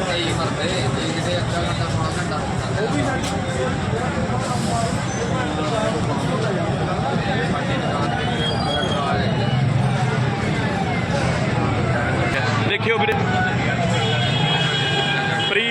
ਕਈ ਮਰਦੇ ਕਈ ਕਿਤੇ ਅੱਧਾ ਘੰਟਾ ਪੌਣਾ ਘੰਟਾ ਉਹ ਵੀ ਦੇਖਿਓ ਵੀਰੇ। ਫ੍ਰੀ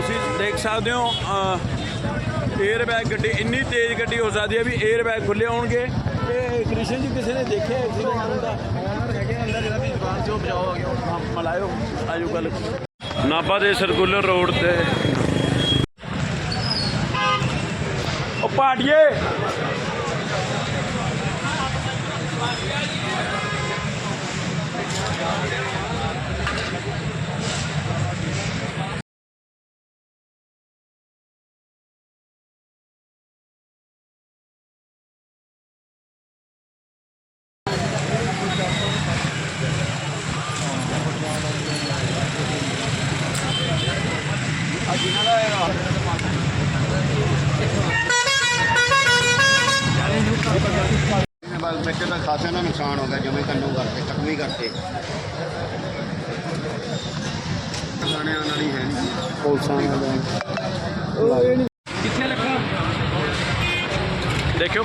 ਤੁਸੀਂ ਦੇਖ ਸਕਦੇ ਹੋ 에ਅਰ ਬੈਗ ਗੱਡੀ ਇੰਨੀ ਤੇਜ਼ ਗੱਡੀ ਹੋ ਸਕਦੀ ਹੈ ਵੀ 에ਅਰ ਬੈਗ ਖੁੱਲੇ ਹੋਣਗੇ। ਤੇ ਕ੍ਰਿਸ਼ਨ ਜੀ ਕਿਸੇ ਨੇ ਦੇਖਿਆ ਐਕਸੀਡੈਂਟ ਹੁੰਦਾ ਹੈਗੇ ਅੰਦਰ ਜਿਹੜਾ ਵੀ ਜਵਾਨ ਜੋ ਬਚਾਓ ਆ ਗਿਆ ਮਲਾਇਓ ਆਜੋ ਗੱਲ ਨਾਭਾ ਦੇ ਸਰਕੂਲਰ ਰੋਡ ਤੇ। ਉਹ ਪਾਟੀਏ ਬਸ ਬੱਚੇ ਦਾ ਖਾਸਾ ਨਾ ਨੁਕਸਾਨ ਹੋ ਗਿਆ ਜਿਵੇਂ ਕੰਨੂ ਕਰਤੇ ਜ਼ਖਮੀ ਕਰਤੇ ਗਾਣੇ ਉਹਨਾਂ ਦੀ ਹੈ ਨਹੀਂ ਪੁਲਸਾਂ ਦਾ ਦੇਖਿਓ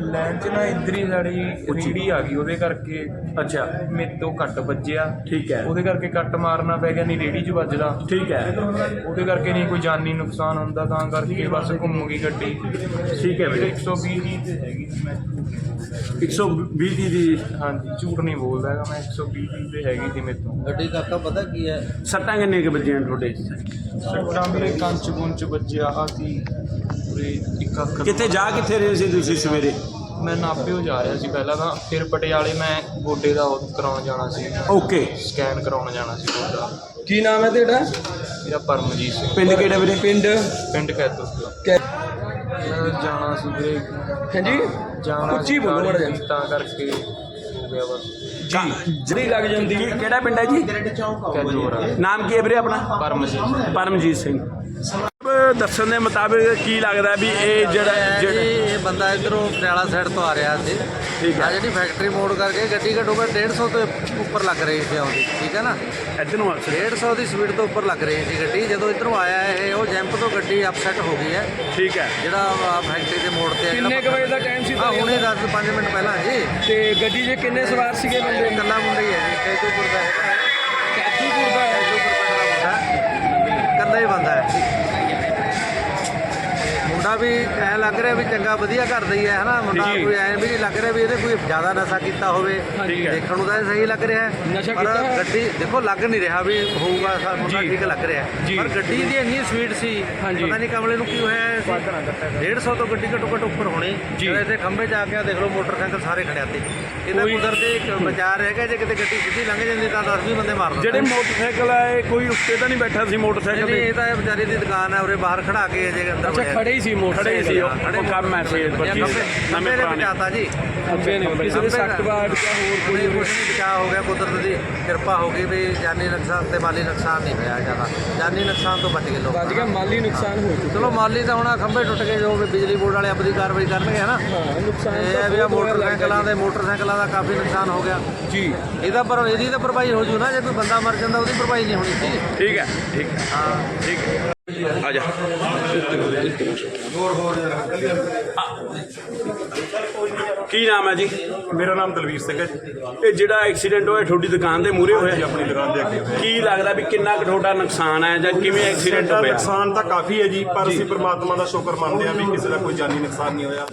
ਲੈਣ ਚ ਨਾ ਇੱਧਰ ਹੀ ਸਾਡੀ ਰੀੜੀ ਆ ਗਈ ਉਹਦੇ ਕਰਕੇ ਅੱਛਾ। ਮੇਰੇ ਤੋਂ ਕੱਟ ਵੱਜਿਆ। ਠੀਕ ਹੈ। ਉਹਦੇ ਕਰਕੇ ਕੱਟ ਮਾਰਨਾ ਪੈ ਗਿਆ ਨਹੀਂ ਰੇੜੀ 'ਚ ਵੱਜਦਾ। ਠੀਕ ਹੈ। ਉਹਦੇ ਕਰਕੇ ਨਹੀਂ ਕੋਈ ਜਾਨੀ ਨੁਕਸਾਨ ਹੁੰਦਾ ਤਾਂ ਕਰਕੇ ਬਸ ਘੁੰਮ ਗਈ ਗੱਡੀ। ਠੀਕ ਹੈ ਵੀਰੇ। 120 ਦੀ ਤੇ ਹੈਗੀ ਸੀ ਮੈਂ। 120 ਦੀ ਦੀ। ਹਾਂਜੀ ਝੂਠ ਨਹੀਂ ਬੋਲਦਾ ਹੈਗਾ ਮੈਂ 120 ਦੀ ਤੇ ਹੈਗੀ ਸੀ ਮੇਰੇ ਤੋਂ। ਗੱਡੀ ਕਾਕਾ ਪਤਾ ਕੀ ਹੈ? ਸੱਟਾਂ ਕਿੰਨੇ ਕੁ ਵੱਜੀਆਂ ਤੁਹਾਡੇ? ਸੱਟਾਂ ਮੇਰੇ ਕੰਚ ਗੁੰਚ ਵੱਜਿਆ ਆ ਸੀ। ਪੂਰੇ ਇੱਕ ਅੱਖ ਕਿੱਥੇ ਜਾ ਕਿੱਥੇ ਰਹੇ ਸੀ ਤੁਸੀਂ ਸਵੇਰੇ? ਮੈਂ ਨਾਭਿਓ ਜਾ ਰਿਹਾ ਸੀ ਪਹਿਲਾਂ ਤਾਂ ਫਿਰ ਪਟਿਆਲੇ ਮੈਂ ਗੋਡੇ ਦਾ ਉਹ ਕਰਾਉਣ ਜਾਣਾ ਸੀ। ਓਕੇ। ਸਕੈਨ ਕਰਾਉਣ ਜਾਣਾ ਸੀ ਗੋਡਾ। ਕੀ ਨਾਮ ਹੈ ਤੁਹਾਡਾ ਮੇਰਾ ਪਰਮਜੀਤ ਸਿੰਘ। ਪਿੰਡ ਕਿਹੜਾ ਵੀਰੇ? ਪਿੰਡ? ਪਿੰਡ ਕੈਦੋ ਜਾਣਾ ਸੀ ਵੀਰੇ। ਹਾਂਜੀ? ਜਾਣਾ ਉੱਚੀ ਬੋਲੋ ਮਾੜਾ ਜਿਹਾ। ਤਾਂ ਕਰਕੇ ਹੋ ਗਿਆ ਬਸ। ਜੀ। ਜਿਹੜੀ ਲੱਗ ਜਾਂਦੀ। ਕੀ- ਕਿਹੜਾ ਪਿੰਡ ਹੈ ਜੀ? ਕੈਦੋਰਾ ਨਾਮ ਕੀ ਹੈ ਵੀਰੇ ਆਪਣਾ? ਪਰਮਜੀਤ ਪਰਮਜੀਤ ਸਿੰਘ। ਦੱਸਣ ਦੇ ਮੁਤਾਬਿਕ ਕੀ ਲੱਗਦਾ ਵੀ ਇਹ ਜਿਹੜਾ ਜਿਹੜਾ ਇਹ ਬੰਦਾ ਇਧਰੋਂ ਪਟਿਆਲਾ ਸਾਈਡ ਤੋਂ ਆ ਰਿਹਾ ਸੀ। ਠੀਕ ਹੈ। ਆ ਜਿਹੜੀ ਫੈਕਟਰੀ ਮੋੜ ਕਰਕੇ ਗੱਡੀ ਘੱਟੋ ਘੱਟ 150 ਤੋਂ ਉੱਪਰ ਲੱਗ ਰਹੀ ਸੀ ਆਉਂਦੀ ਠੀਕ ਹੈ ਨਾ? ਇੱਧਰ ਨੂੰ ਆ ਸਰ। 150 ਦੀ ਸਪੀਡ ਤੋਂ ਉੱਪਰ ਲੱਗ ਰਹੀ ਸੀ ਗੱਡੀ। ਜਦੋਂ ਇਧਰੋਂ ਆਇਆ ਇਹ ਉਹ ਜੰਪ ਤੋਂ ਗੱਡੀ ਅਪਸੈਟ ਹੋ ਗਈ ਹੈ। ਠੀਕ ਹੈ। ਜਿਹੜਾ ਫੈਕਟਰੀ ਦੇ ਮੋੜ ਤੇ ਆ ਜਿਹੜਾ ਕਿੰਨੇ ਕੁ ਵਜੇ ਦਾ ਟਾਈਮ ਸੀ ਆ ਹੁਣੇ 10 5 ਮਿੰਟ ਪਹਿਲਾਂ ਜੀ। ਤੇ ਗੱਡੀ 'ਚ ਕਿੰਨੇ ਸਵਾਰ ਸੀਗੇ ਬੰਦੇ? ਇਹ ਇਕੱਲਾ ਮੁੰਡਾ ਹੀ ਹੈ ਜੀ ਕੈਜੂਪੁਰ ਦਾ ਹੈਗਾ ਕੈਚੂਪੁਰ ਦਾ ਹੈ। ਇਕੱਲਾ ਹੀ ਬੰਦਾ ਹੈ। ਮੁੰਡਾ ਵੀ ਐ ਲੱਗ ਰਿਹਾ ਵੀ ਚੰਗਾ ਵਧੀਆ ਘਰ ਦਾ ਹੀ ਹੈ ਹਨਾ ਮੁੰਡਾ ਜੀ। ਕੋਈ ਐ ਵੀ ਨਹੀਂ ਲੱਗ ਰਿਹਾ ਵੀ ਇਹਨੇ ਕੋਈ ਜ਼ਿਆਦਾ ਨਸ਼ਾ ਕੀਤਾ ਹੋਵੇ ਠੀਕ ਹੈ। ਦੇਖਣ ਨੂੰ ਤਾਂ ਇਹ ਸਹੀ ਲੱਗ ਰਿਹਾ ਹੈ ਨਸ਼ਾ ਪਰ ਕੀਤਾ ਹੈ? ਗੱਡੀ ਦੇਖੋ ਲੱਗ ਨਹੀਂ ਰਿਹਾ ਵੀ ਹੋਊਗਾ ਸਾ ਮੁੰਡਾ ਜੀ। ਠੀਕ ਲੱਗ ਰਿਹਾ ਹੈ। ਜੀ। ਪਰ ਗੱਡੀ ਦੀ ਇੰਨੀ ਸਪੀਡ ਸੀ ਹਾਂਜੀ। ਪਤਾ ਨਹੀਂ ਕਮਲੇ ਨੂੰ ਕੀ ਹੋਇਆ ਹੈ 150 ਤੋਂ ਗੱਡੀ ਘੱਟੋ ਘੱਟ ਉੱਪਰ ਹੋਣੀ ਜੀ। ਜਦੋਂ ਇੱਥੇ ਖੰਭੇ ਜਾ ਕੇ ਦੇਖ ਲਓ ਮੋਟਰਸਾਈਕਲ ਸਾਰੇ ਖੜਿਆ ਤੇ ਇਹਦਾ ਕੋਈ- ਕੁਦਰਤੀ ਇੱਕ ਵਿਚਾਰ ਹੈਗਾ ਜੇ ਕਿਤੇ ਗੱਡੀ ਸਿੱਧੀ ਲੰਘ ਜਾਂਦੀ ਤਾਂ 10 20 ਬੰਦੇ ਮਾਰ ਦਿੰਦੇ ਜਿਹੜੇ ਮੋਟਰਸਾਈਕਲ ਆਏ ਕੋਈ ਉੱਤੇ ਤਾਂ ਨਹੀਂ ਬੈਠਾ ਸੀ ਮੋਟਰਸਾਈਕਲ ਨਹੀਂ ਤੇ ਇਹ ਤਾਂ ਇਹ ਵਿਚਾਰੀ ਦੀ ਦੁਕਾਨ ਹੈ ਉਰੇ ਬਾਹਰ ਖੜਾ ਕੇ ਅਜੇ ਅੰਦਰ ਅੱਛਾ ਵੜਿਆ। ਖੜੇ ਹੀ ਸੀ ਮੋਟਰ ਖੜੇ ਸੀ ਉਹ। ਉਹ ਕੰਮ ਹੈ ਪਰਚੇਸ ਖੰਭੇ ਨਵੇਂ ਪੁਰਾਣੇ। ਬਚਾਤਾ ਜੀ। ਅੱਗੇ ਨੇ ਕਿਸੇ ਦੇ ਸੱਟ ਬਾੜ ਜਾਂ ਹੋਰ ਕੋਈ ਕੁਛ ਨਹੀਂ ਹੋ ਗਿਆ ਕੁਦਰਤ ਦੀ ਕਿਰਪਾ ਹੋ ਗਈ ਵੀ ਜਾਨੀ ਨੁਕਸਾਨ ਤੇ ਮਾਲੀ ਨੁਕਸਾਨ ਨਹੀਂ ਹੋਇਆ ਜ਼ਿਆਦਾ ਜਾਨੀ ਨੁਕਸਾਨ ਤੋਂ ਬਚ ਗਏ ਲੋਕ। ਵੱਜ ਗਿਆ ਮਾਲੀ ਨੁਕਸਾਨ ਹੋ ਚੁੱਕਾ ਚਲੋ ਮਾਲੀ ਤਾਂ ਹੁਣ ਖੰਭੇ ਟੁੱਟ ਗਏ ਜੋ ਵੀ ਬਿਜਲੀ ਬੋਰਡ ਵਾਲੇ ਆਪਣੀ ਕਾਰਵਾਈ ਕਰਨਗੇ ਹਨਾ? ਨੁਕਸਾਨ ਇਹ ਵੀ ਮੋਟਰਸਾਈਕਲਾਂ ਦੇ ਮੋਟਰਸਾਈਕਲਾਂ ਦਾ ਕਾਫੀ ਨੁਕਸਾਨ ਹੋ ਗਿਆ। ਜੀ। ਇਹਦਾ ਪਰ ਇਹਦੀ ਤਾਂ ਭਰਪਾਈ ਹੋ ਜੂ ਨਾ ਜੇ ਕੋਈ ਬੰਦਾ ਮਰ ਜਾਂਦਾ ਉਹਦੀ ਭਰਪਾਈ ਨਹੀਂ ਹੋਣੀ ਸੀ ਠੀਕ ਹੈ ਠੀਕ ਹੈ। ਹਾਂ। ਠੀਕ ਹੈ। ਆ ਜਾ। দেখতে পাচ্ছি ਕੀ ਨਾਮ ਹੈ ਜੀ? ਮੇਰਾ ਨਾਮ ਦਲਵੀਰ ਸਿੰਘ ਹੈ ਜੀ। ਇਹ ਜਿਹੜਾ ਐਕਸੀਡੈਂਟ ਹੋਇਆ ਤੁਹਾਡੀ ਦੁਕਾਨ ਦੇ ਮੂਹਰੇ ਜੀ ਹੋਇਆ ਆਪਣੀ ਦੁਕਾਨ ਦੇ ਅੱਗੇ ਹੋਇਆ। ਕੀ ਲੱਗਦਾ ਵੀ ਕਿੰਨਾ ਕੁ ਤੁਹਾਡਾ ਨੁਕਸਾਨ ਹੈ ਜਾਂ ਕਿਵੇਂ ਐਕਸੀਡੈਂਟ ਸਾਡਾ ਹੋਇਆ? ਨੁਕਸਾਨ ਤਾਂ ਕਾਫੀ ਹੈ ਜੀ ਪਰ ਅਸੀਂ ਪ੍ਰਮਾਤਮਾ ਦਾ ਸ਼ੁਕਰ ਮੰਨਦੇ ਹਾਂ ਵੀ ਕਿਸੇ ਦਾ ਕੋਈ ਜਾਨੀ ਨੁਕਸਾਨ ਨਹੀਂ ਹੋਇਆ।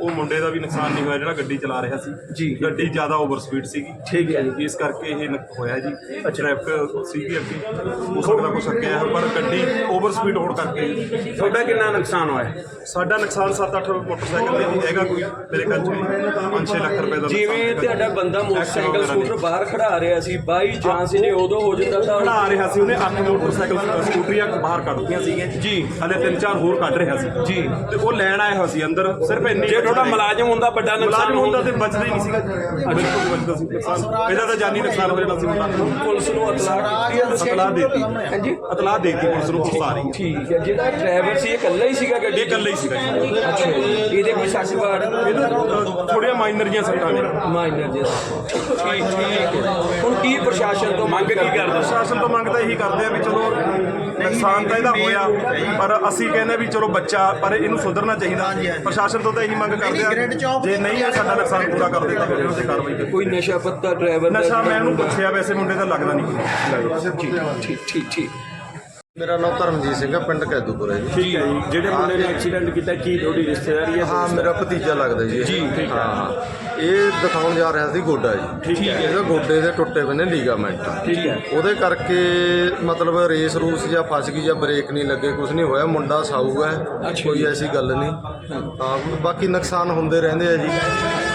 ਉਹ ਮੁੰਡੇ ਦਾ ਵੀ ਨੁਕਸਾਨ ਨਹੀਂ ਹੋਇਆ ਜਿਹੜਾ ਗੱਡੀ ਚਲਾ ਰਿਹਾ ਸੀ। ਜੀ। ਗੱਡੀ ਜ਼ਿਆਦਾ ਓਵਰ ਸਪੀਡ ਸੀਗੀ। ਠੀਕ ਹੈ ਜੀ। ਇਸ ਕਰਕੇ ਇਹ ਨੁਕ- ਹੋਇਆ ਜੀ। ਟ੍ਰੈਫਿਕ ਸੀਗੀ ਅੱਗੇ। ਹੋ ਸਕਦਾ ਕੁਛ ਅੱਗੇ ਹੈ ਪਰ ਗੱਡੀ ਓਵਰ ਸਪੀਡ ਹੋਣ ਕਰਕੇ ਤੁਹਾਡਾ ਕਿੰਨਾ ਨੁਕਸਾਨ ਹੋਇਆ? ਸਾਡਾ ਨੁਕਸਾਨ 7-8 ਮੋਟਰਸਾਈਕਲ ਦੇ ਹੈਗਾ ਕੋਈ ਮੇਰੇ ਖਿਆਲ ਚ 5-6 ਲੱਖ ਰੁਪਏ ਦਾ ਜਿਵੇਂ ਤੁਹਾਡਾ ਬੰਦਾ ਮੋਟਰਸਾਈਕਲ ਸਕੂਟਰ ਬਾਹਰ ਖੜਾ ਰਿਹਾ ਸੀ ਬਾਈ ਚਾਂਸ ਇਹਨੇ ਉਦੋਂ ਹੋ ਜਾਂਦਾ ਤਾਂ ਖੜਾ ਰਿਹਾ ਸੀ ਉਹਨੇ ਅੱਠ ਮੋਟਰਸਾਈਕਲ ਸਕੂਟਰੀਆਂ ਬਾਹਰ ਕੱਢਤੀਆਂ ਸੀਗੀਆਂ। ਜੀ। ਹਲੇ ਤਿੰਨ ਚਾਰ ਹੋਰ ਕੱਢ ਰਿਹਾ ਸੀ। ਜੀ। ਤੇ ਉਹ ਲੈਣ ਆਇਆ ਹੋਇਆ ਸੀ ਅੰਦਰ ਸਿਰਫ ਇੰਨੀ ਜੇ ਤੁਹਾਡਾ ਮੁਲਾਜ਼ਮ ਹੁੰਦਾ ਵੱਡਾ ਨੁਕਸਾਨ ਮੁਲਾਜ਼ਮ ਹੁੰਦਾ ਤੇ ਬਚਦਾ ਹੀ ਨਹੀਂ ਸੀਗਾ। ਬਿਲਕੁਲ ਬਚਦਾ ਸੀ। ਨੁਕਸਾਨ। ਇਹਦਾ ਤਾਂ ਜਾਨੀ ਨੁਕਸਾਨ ਹੋ ਜਾਣਾ ਸੀ ਮੁੰਡਾ ਪੁਲਿਸ ਨੂੰ ਇਤਲਾਹ ਕੀਤੀ ਅਤਲਾਹ ਦੇਤੀ। ਹਾਂਜੀ। ਅਤਲਾਹ ਦੇਤੀ ਪੁਲਿਸ ਨੂੰ ਪੁਲਿਸ ਆ ਰਹੀ ਹੈ ਠੀਕ ਹੈ ਜਿਹੜਾ ਡਰਾਈਵਰ ਸੀ ਇਹ ਇਕੱਲਾ ਹੀ ਸੀਗਾ ਗੱਡੀ ਇਕੱਲਾ ਹੀ ਸੀਗਾ ਜੀ। ਅੱਛਾ ਇਹਦੇ ਕੋਈ ਸੱਟ ਬਾੜ ਇਹਦਾ ਥੋੜੀਆਂ ਮਾਈਨਰ ਜੀਆਂ ਸੱਟਾਂ ਨੇ। ਮਾਈਨਰ ਜੀ ਠੀਕ ਠੀਕ। ਹੈ ਹੁਣ ਕੀ ਪ੍ਰਸ਼ਾਸਨ ਤੋਂ ਮੰਗ ਕੀ ਕਰਦੇ? ਪ੍ਰਸ਼ਾਸਨ ਤੋਂ ਮੰਗ ਤਾਂ ਇਹੀ ਕਰਦੇ ਆ ਵੀ ਚਲੋ ਨੁਕਸਾਨ ਤਾਂ ਇਹਦਾ ਹੋਇਆ ਪਰ ਅਸੀਂ ਕਹਿੰਦੇ ਵੀ ਚਲੋ ਬੱਚਾ ਪਰ ਇਹਨੂੰ ਸੁਧਰਨਾ ਚਾਹੀਦਾ। ਪ੍ਰਸ਼ਾਸਨ ਤੋਂ ਤਾਂ ਇਹੀ ਮੰਗ ਕਰਦੇ ਆ ਜੇ ਨਹੀਂ ਇਹ ਸਾਡਾ ਨੁਕਸਾਨ ਪੂਰਾ ਕਰ ਦਿੱਤਾ ਫਿਰ ਉਹਦੇ ਕਾਰਵਾਈ ਕਰੋ। ਕੋਈ ਨਸ਼ਾ ਪੱਤਾ ਡਰਾਈਵਰ ਨਸ਼ਾ ਮੈਂ ਉਹਨੂੰ ਪੁੱਛਿਆ ਵੈਸੇ ਮੁੰਡੇ ਦਾ ਲੱਗਦਾ ਨਹੀਂ। ਕੋਈ ਠੀਕ ਠੀਕ ਠੀਕ। ਮੇਰਾ ਨਾਮ ਧਰਮਜੀਤ ਸਿੰਘ ਹੈ ਪਿੰਡ ਕੈਦੂਪੁਰ ਹੈ ਜੀ। ਠੀਕ ਹੈ ਜੀ। ਜਿਹੜੇ ਮੁੰਡੇ ਨੇ ਐਕਸੀਡੈਂਟ ਕੀਤਾ ਕੀ ਤੁਹਾਡੀ ਰਿਸ਼ਤੇਦਾਰੀ ਹੈ ਹਾਂ ਮੇਰਾ ਭਤੀਜਾ ਲੱਗਦਾ ਜੀ ਜੀ ਠੀਕ ਹੈ। ਹਾਂ ਇਹ ਦਿਖਾਉਣ ਜਾ ਰਿਹਾ ਸੀ ਗੋਡਾ ਜੀ। ਠੀਕ ਹੈ। ਇਹਦੇ ਗੋਡੇ ਦੇ ਟੁੱਟੇ ਹੋਏ ਨੇ ਲੀਗਾਮੈਂਟ ਠੀਕ ਹੈ। ਉਹਦੇ ਕਰਕੇ ਮਤਲਬ ਰੇਸ ਰੂਸ ਜਾਂ ਫਸ ਗਈ ਜਾਂ ਬ੍ਰੇਕ ਨਹੀਂ ਲੱਗੇ ਕੁਝ ਨਹੀਂ ਹੋਇਆ। ਮੁੰਡਾ ਸਾਊ ਹੈ ਕੋਈ ਐਸੀ ਗੱਲ ਨਹੀਂ। ਹਾਂ ਬਾਕੀ ਨੁਕਸਾਨ ਹੁੰਦੇ ਰਹਿੰਦੇ ਆ ਜੀ।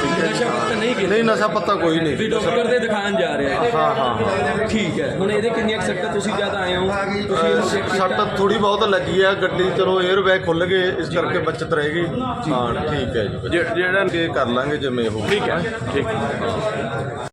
ਨਸ਼ਾ ਪੱਤਾ ਨਹੀਂ ਕੀਤਾ ਨਹੀਂ ਨਸ਼ਾ ਪੱਤਾ ਕੋਈ ਵੀ ਨਹੀਂ ਡਾਕਟਰ ਦੇ ਦਿਖਾਣ ਜਾ ਰਿਹਾ ਹੈ। ਹਾਂ ਹਾਂ। ਠੀਕ ਹੈ। ਹੁਣ ਇਹਦੇ ਕਿੰਨੀਆਂ ਕੁ ਸੱਟਾਂ ਤੁਸੀਂ ਜਦ ਆਏ ਹੋ? ਤੁਸੀਂ ਇਹਨੂੰ check ਕੀਤਾ? ਸੱਟ ਥੋੜੀ ਬਹੁਤ ਲੱਗੀ ਆ ਗੱਡੀ ਚਲੋ 에ਅਰ ਬੈਗ ਖੁੱਲ ਗਏ ਇਸ ਕਰਕੇ ਬਚਤ ਰਹੇਗੀ ਹਾਂ ਠੀਕ ਹੈ ਜੀ। ਜਿਹੜਾ ਇਹ ਕਰ ਲਾਂਗੇ ਜਿਵੇਂ ਉਹ। ਠੀਕ ਹੈ ਠੀਕ। ਹੈ